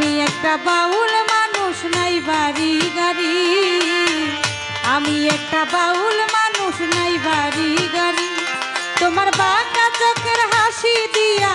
আমি একটা বাউল মানুষ, নাই বাড়ি গাড়ি। আমি একটা বাউল মানুষ, নাই বাড়ি গাড়ি। তোমার বাঘা চোখের হাসি দিয়া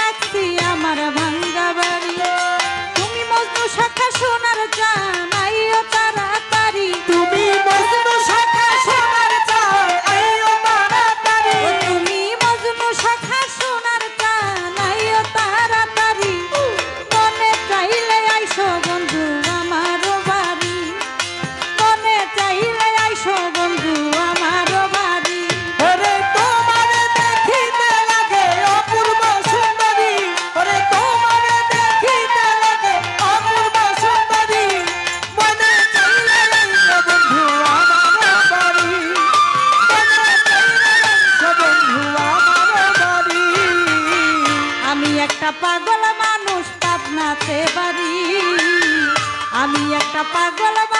i apagó la